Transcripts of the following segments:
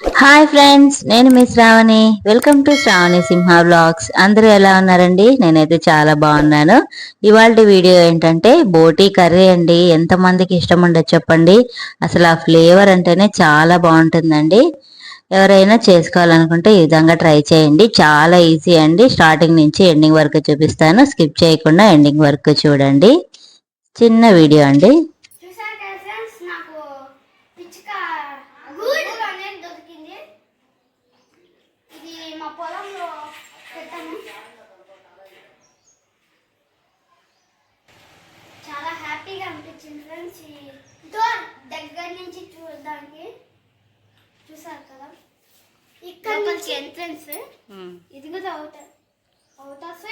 Hi friends నేను మీ Shravani. Welcome to Shravani Simha blogs అందరూ ఎలా ఉన్నారండి? నేనైతే చాలా బాగున్నాను. ఇవాళ వీడియో ఏంటంటే బోటీ కర్రీ అండి. ఎంతమందికి ఇష్టం ఉండదు చెప్పండి. అసలు ఆ ఫ్లేవర్ అంటేనే చాలా బాగుంటుందండి. ఎవరైనా చేసుకోవాలనుకుంటే ఈ విధంగా ట్రై చేయండి. చాలా ఈజీ అండి. స్టార్టింగ్ నుంచి ఎండింగ్ వరకు చూపిస్తాను. స్కిప్ చేయకుండా ఎండింగ్ వరకు చూడండి. చిన్న వీడియో అండి చూసారు కదా ఫ్రెండ్స్ నాకు పిచ్చుక గూడు అనేది దొరికింది ఇది మా పొలంలో పెట్టాను చాలా హ్యాపీగా అనిపించింది ఫ్రెండ్స్. ఈ డోర్ దగ్గర నుంచి చూడడానికి చూసారు కదా? ఇక్కడ నుంచి ఎంట్రన్స్ ఇది కూడా అవుతారు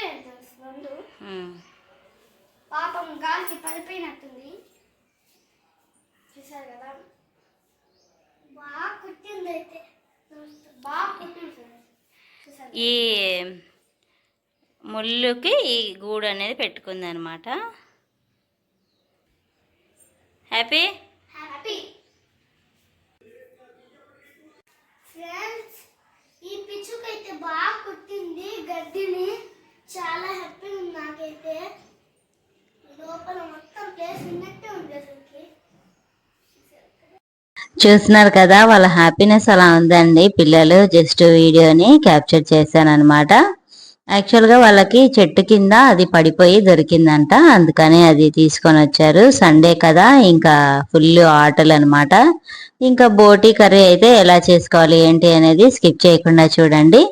ఎంట్రన్స్ రెండు. పాపం గాలికి పడిపోయినట్టుంది. చూసారు కదా? బాగా కుట్టింది అయితే. బాగా కుట్టింది ఈ ముళ్ళుకి ఈ గూడు అనేది పెట్టుకుంది అనమాట హ్యాపీ హ్యాపీ ఫ్రెండ్స్ ఈ పిచ్చుక అయితే బాగా కుట్టింది గడ్డిని. చాలా హ్యాపీ ఉంది నాకైతే. లోపల మొత్తం ప్లేస్ ఉన్నట్టే ఉంది అసలుకి. చూస్తున్నారు కదా వాళ్ళ హ్యాపీనెస్ అలా ఉందండి. పిల్లలు జస్ట్ వీడియోని క్యాప్చర్ చేశాను అనమాట యాక్చువల్గా వాళ్ళకి చెట్టు కింద అది పడిపోయి దొరికిందంట. అందుకని అది తీసుకొని వచ్చారు. సండే కదా ఇంకా ఫుల్ ఆటలు అనమాట ఇంకా బోటీ కర్రీ అయితే ఎలా చేసుకోవాలి ఏంటి అనేది స్కిప్ చేయకుండా చూడండి.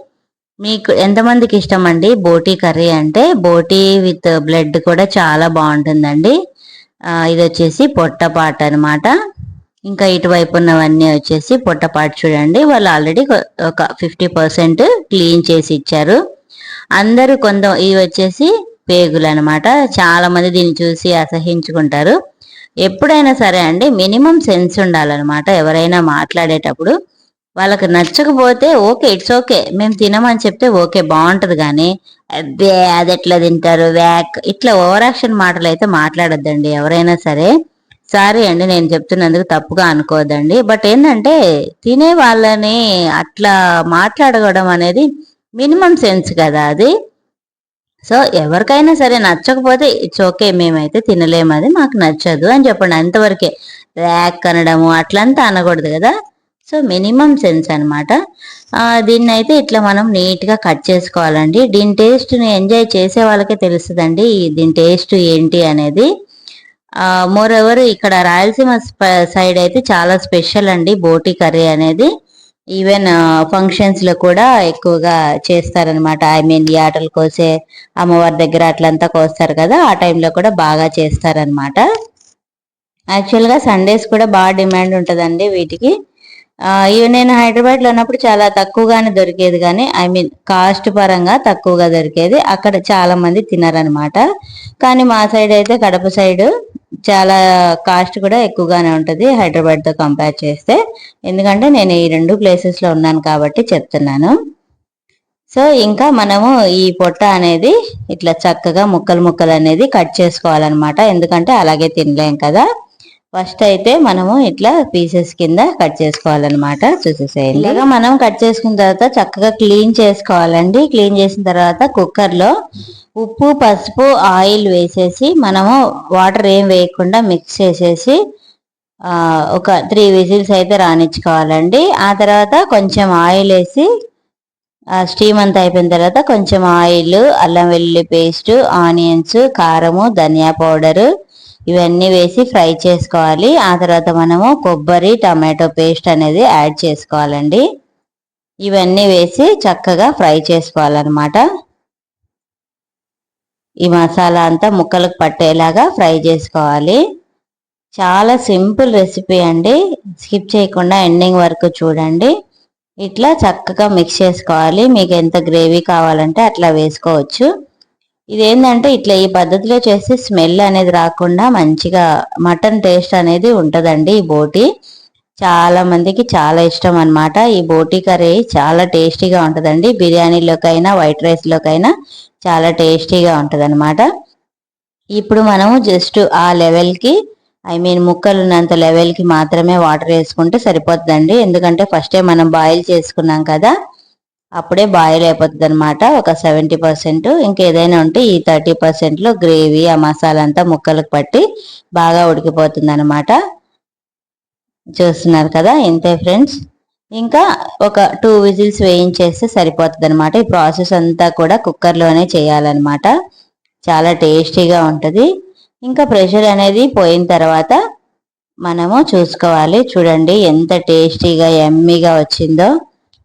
మీకు ఎంతమందికి ఇష్టం అండి బోటీ కర్రీ అంటే? బోటీ విత్ బ్లడ్ కూడా చాలా బాగుంటుందండి. ఇది వచ్చేసి పొట్టపాట అనమాట ఇంకా ఇటువైపు ఉన్నవన్నీ వచ్చేసి పొట్టపాటు చూడండి. వాళ్ళు ఆల్రెడీ ఒక ఫిఫ్టీ పర్సెంట్ క్లీన్ చేసి ఇచ్చారు. అందరూ కొంత ఇవి వచ్చేసి పేగులు అనమాట చాలా మంది దీన్ని చూసి అసహించుకుంటారు. ఎప్పుడైనా సరే అండి మినిమం సెన్స్ ఉండాలన్నమాట ఎవరైనా మాట్లాడేటప్పుడు. వాళ్ళకి నచ్చకపోతే ఓకే ఇట్స్ ఓకే మేము తినమని చెప్తే ఓకే బాగుంటది కానీ అదే అది ఎట్లా తింటారు వ్యాక్ ఇట్లా ఓవరాక్షన్ మాటలు అయితే మాట్లాడొద్దండి ఎవరైనా సరే. సారీ అండి నేను చెప్తున్నందుకు తప్పుగా అనుకోవద్దండి. బట్ ఏంటంటే తినే వాళ్ళని అట్లా మాట్లాడగడం అనేది మినిమం సెన్స్ కదా అది. సో ఎవరికైనా సరే నచ్చకపోతే ఇట్స్ ఓకే మేమైతే తినలేము అది మాకు నచ్చదు అని చెప్పండి. అంతవరకే ర్యాక్ అనడము అట్లంతా అనకూడదు కదా. సో మినిమం సెన్స్ అనమాట దీన్ని అయితే ఇట్లా మనం నీట్గా కట్ చేసుకోవాలండి. దీని టేస్ట్ని ఎంజాయ్ చేసే వాళ్ళకే తెలుస్తుందండి దీని టేస్ట్ ఏంటి అనేది. మోర్ ఎవర్ ఇక్కడ రాయలసీమ సైడ్ అయితే చాలా స్పెషల్ అండి బోటి కర్రీ అనేది. ఈవెన్ ఫంక్షన్స్ uh, లో కూడా ఎక్కువగా చేస్తారనమాట ఐ మీన్ ఈ ఆటలు కోసే అమ్మవారి దగ్గర అట్లంతా కోస్తారు కదా ఆ టైంలో కూడా బాగా చేస్తారనమాట యాక్చువల్గా సండేస్ కూడా బాగా డిమాండ్ ఉంటుందండి వీటికి. ఇవి నేను హైదరాబాద్లో ఉన్నప్పుడు చాలా తక్కువగానే దొరికేది కానీ ఐ మీన్ కాస్ట్ పరంగా తక్కువగా దొరికేది. అక్కడ చాలా మంది తినారనమాట కానీ మా సైడ్ అయితే కడప సైడ్ చాలా కాస్ట్ కూడా ఎక్కువగానే ఉంటుంది హైదరాబాద్తో కంపేర్ చేస్తే. ఎందుకంటే నేను ఈ రెండు ప్లేసెస్లో ఉన్నాను కాబట్టి చెప్తున్నాను. సో ఇంకా మనము ఈ పొట్ట అనేది ఇట్లా చక్కగా ముక్కలు ముక్కలు అనేది కట్ చేసుకోవాలన్నమాట. ఎందుకంటే అలాగే తినలేం కదా. ఫస్ట్ అయితే మనము ఇట్లా పీసెస్ కింద కట్ చేసుకోవాలన్నమాట. చూసేసేయండి. ఇలాగా మనం కట్ చేసుకున్న తర్వాత చక్కగా క్లీన్ చేసుకోవాలండి. క్లీన్ చేసిన తర్వాత కుక్కర్లో ఉప్పు పసుపు ఆయిల్ వేసేసి మనము వాటర్ ఏం వేయకుండా మిక్స్ చేసేసి ఒక త్రీ విజిల్స్ అయితే రానిచ్చుకోవాలండి. ఆ తర్వాత కొంచెం ఆయిల్ వేసి స్టీమ్ అంతా అయిపోయిన తర్వాత కొంచెం ఆయిల్ అల్లం వెల్లుల్లి పేస్ట్ ఆనియన్స్ కారము ధనియా పౌడరు ఇవన్నీ వేసి ఫ్రై చేసుకోవాలి. ఆ తర్వాత మనము కొబ్బరి టమాటో పేస్ట్ అనేది యాడ్ చేసుకోవాలండి. ఇవన్నీ వేసి చక్కగా ఫ్రై చేసుకోవాలన్నమాట. ఈ మసాలా అంతా ముక్కలకు పట్టేలాగా ఫ్రై చేసుకోవాలి. చాలా సింపుల్ రెసిపీ అండి. స్కిప్ చేయకుండా ఎండింగ్ వరకు చూడండి. ఇట్లా చక్కగా మిక్స్ చేసుకోవాలి. మీకు ఎంత గ్రేవీ కావాలంటే అట్లా వేసుకోవచ్చు. ఇదేంటంటే ఇట్లా ఈ పద్ధతిలో చేస్తే స్మెల్ అనేది రాకుండా మంచిగా మటన్ టేస్ట్ అనేది ఉంటదండి ఈ బోటి. చాలా మందికి చాలా ఇష్టం అనమాట ఈ బోటి కర్రీ చాలా టేస్టీగా ఉంటదండి. బిర్యానీలోకైనా వైట్ రైస్ లోకైనా చాలా టేస్టీగా ఉంటది ఇప్పుడు మనము జస్ట్ ఆ లెవెల్కి ఐ మీన్ ముక్కలు ఉన్నంత లెవెల్కి మాత్రమే వాటర్ వేసుకుంటే సరిపోతుందండి. ఎందుకంటే ఫస్టే మనం బాయిల్ చేసుకున్నాం కదా. అప్పుడే బాయిల్ అయిపోతుంది అనమాట ఒక సెవెంటీ పర్సెంట్ ఇంకేదైనా ఉంటే ఈ థర్టీ పర్సెంట్లో గ్రేవీ ఆ మసాలా అంతా ముక్కలకు పట్టి బాగా ఉడికిపోతుంది అనమాట చూస్తున్నారు కదా? ఇంతే ఫ్రెండ్స్ ఇంకా ఒక టూ విజిల్స్ వేయించేస్తే సరిపోతుంది అనమాట ఈ ప్రాసెస్ అంతా కూడా కుక్కర్లోనే చేయాలన్నమాట. చాలా టేస్టీగా ఉంటుంది. ఇంకా ప్రెషర్ అనేది పోయిన తర్వాత మనము చూసుకోవాలి. చూడండి ఎంత టేస్టీగా ఎమ్మీగా వచ్చిందో.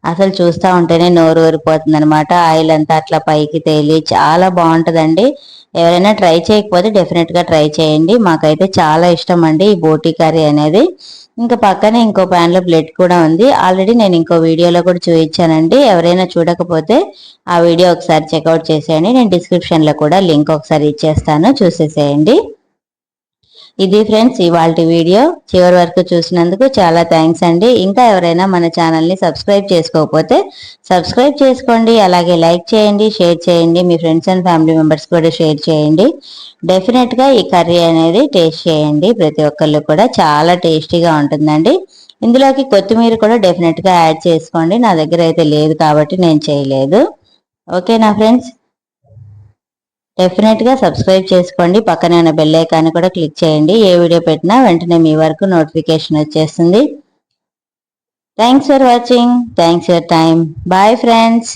అసలు చూస్తూ ఉంటేనే నోరు ఊరిపోతుంది అనమాట ఆయిల్ అంతా అట్లా పైకి తేలి చాలా బాగుంటుందండి. ఎవరైనా ట్రై చేయకపోతే డెఫినెట్గా ట్రై చేయండి. మాకైతే చాలా ఇష్టం అండి ఈ బోటీ కర్రీ అనేది. ఇంకా పక్కనే ఇంకో ప్యాన్లో ప్లేట్ కూడా ఉంది. ఆల్రెడీ నేను ఇంకో వీడియోలో కూడా చూపించానండి. ఎవరైనా చూడకపోతే ఆ వీడియో ఒకసారి చెక్అవుట్ చేసేయండి. నేను డిస్క్రిప్షన్లో కూడా లింక్ ఒకసారి ఇచ్చేస్తాను. చూసేసేయండి. ఇది ఫ్రెండ్స్ ఇవాళ వీడియో. చివరి వరకు చూసినందుకు చాలా థ్యాంక్స్ అండి. ఇంకా ఎవరైనా మన ఛానల్ని సబ్స్క్రైబ్ చేసుకోకపోతే సబ్స్క్రైబ్ చేసుకోండి. అలాగే లైక్ చేయండి షేర్ చేయండి. మీ ఫ్రెండ్స్ అండ్ ఫ్యామిలీ మెంబర్స్ కూడా షేర్ చేయండి. డెఫినెట్గా ఈ కర్రీ అనేది టేస్ట్ చేయండి. ప్రతి ఒక్కళ్ళు కూడా చాలా టేస్టీగా ఉంటుందండి. ఇందులోకి కొత్తిమీర కూడా డెఫినెట్గా యాడ్ చేసుకోండి. నా దగ్గర అయితే లేదు కాబట్టి నేను చేయలేదు. ఓకేనా ఫ్రెండ్స్? డెఫినెట్గా సబ్స్క్రైబ్ చేసుకోండి. పక్కనే ఉన్న బెల్ ఐకాన్ కూడా క్లిక్ చేయండి. ఏ వీడియో పెట్టినా వెంటనే మీ వరకు నోటిఫికేషన్ వచ్చేస్తుంది. Thanks for watching thanks for time bye friends